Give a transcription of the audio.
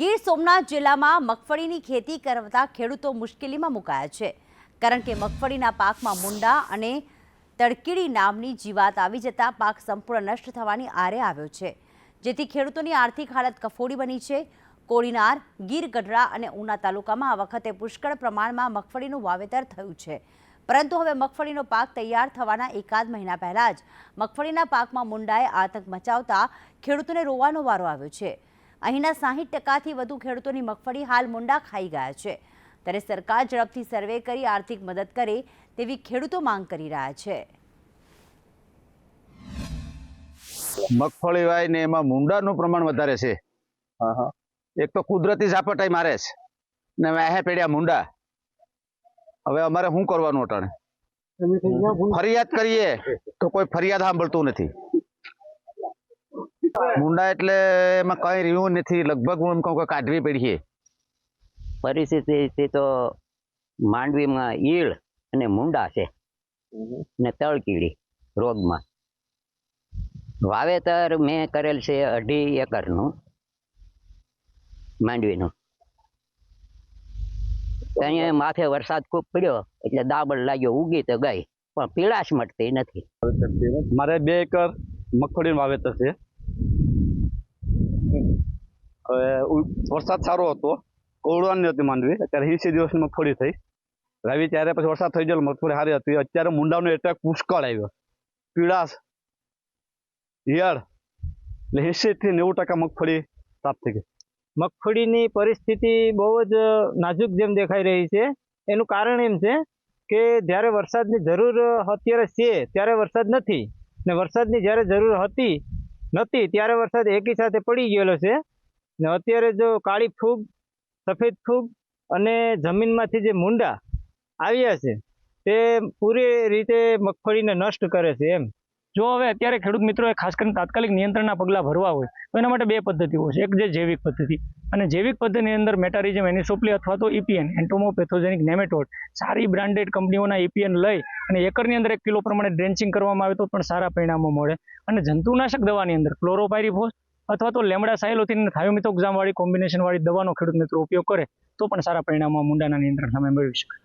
ગીર સોમનાથ જિલ્લામાં મગફળીની ખેતી કરતા ખેડૂતો મુશ્કેલીમાં મુકાયા છે. કારણ કે મગફળીના પાકમાં મુંડા અને તડકીડી નામની જીવાત આવી જતા પાક સંપૂર્ણ નષ્ટ થવાની આરે આવ્યો છે. જેથી ખેડૂતોની આર્થિક હાલત કફોડી બની છે. કોડીનાર ગીર ગઢડા અને ઉના તાલુકામાં આ વખતે પુષ્કળ પ્રમાણમાં મગફળીનું વાવેતર થયું છે. પરંતુ હવે મગફળીનો પાક તૈયાર થવાના એકાદ મહિના પહેલાં જ મગફળીના પાકમાં મુંડાએ આતંક મચાવતા ખેડૂતોને રોવાનો વારો આવ્યો છે. અહીંના સાહીઠ ટકાથી વધુ ખેડૂતોની મગફળી હાલ મુંડા ખાઈ ગયા છે. ત્યારે સરકાર ઝડપથી સર્વે કરી આર્થિક મદદ કરે તેવી ખેડૂતો માંગ કરી રહ્યા છે. મગફળી વાય ને એમાં મુંડાનું પ્રમાણ વધારે છે. એક તો કુદરતી ઝાપટાઈ મારે છે. ને વાહે પેડ્યા મુંડા. હવે અમારે શું કરવાનું અટાણે? ફરિયાદ કરીએ તો કોઈ ફરિયાદ સાંભળતું નથી. મુંડા એટલે એમાં કઈ રહ્યું નથી. લગભગ હું એમ કહું કે કાઢવી પડીએ. પરિસ્થિતિ તો માંડવીમાં ઈળ અને મુંડા છે. ને તળકીડી રોગમાં. વાવેતર મેં કરેલ છે અઢી એકરનું માંડવીનું. અહીંયા માથે વરસાદ ખૂબ પડ્યો એટલે દાબળ લાગ્યો ઉગી તો ગઈ. પણ પીળાશ મટતી નથી. મારે બે એકર મગફળીનું વાવેતર છે હવે ઉ- વરસાદ સારો હતો. કોવડવાની હતી માંડવી. અત્યારે એંસી દિવસની મગફળી થઈ. રાવી ત્યારે પછી વરસાદ થઈ ગયો મગફળી સારી હતી. અત્યારે મુંડાનો એટેક પુષ્કળ આવ્યો. પીળાશ ઈયળ એટલે એંસી નેવું ટકા મગફળી પ્રાપ્ત થઈ ગઈ. મગફળીની પરિસ્થિતિ બહુ જ નાજુક જેમ દેખાઈ રહી છે. એનું કારણ એમ છે કે જ્યારે વરસાદની જરૂર અત્યારે છે, ત્યારે વરસાદ નથી. ને વરસાદની જ્યારે જરૂર હતી, નથી, ત્યારે વરસાદ એકી સાથે પડી ગયેલો છે. ને અત્યારે જો કાળી ફૂગ, સફેદ ફૂગ અને જમીનમાંથી જે મુંડા આવ્યા છે, તે પૂરી રીતે મગફળીને નષ્ટ કરે છે એમ. જો હવે અત્યારે ખેડૂત મિત્રોએ ખાસ કરીને તાત્કાલિક નિયંત્રણના પગલાં ભરવા હોય, તો એના માટે બે પદ્ધતિઓ છે. એક જે જૈવિક પદ્ધતિ. અને જૈવિક પદ્ધતિની અંદર મેટારિઝમ એનિસોપ્લી અથવા તો ઇપીએન એન્ટોમોપેથોજેનિક નેમેટોડ, સારી બ્રાન્ડેડ કંપનીઓના ઇપીએન લઈ અને એકરની અંદર એક કિલો પ્રમાણે ડ્રેન્ચિંગ કરવામાં આવે તો પણ સારા પરિણામો મળે. અને જંતુનાશક દવાની અંદર ક્લોરોપાયરીફોસ અથવા તો લેમડા સાયલોથિન થાયોમિથોક્ઝામવાળી કોમ્બિનેશનવાળી વાળી કોમ્બિનેશન વાળી દવાનો ખેડૂત મિત્રો ઉપયોગ કરે, તો પણ સારા પરિણામો મુંડાના નિયંત્રણ સામે મેળવી શકે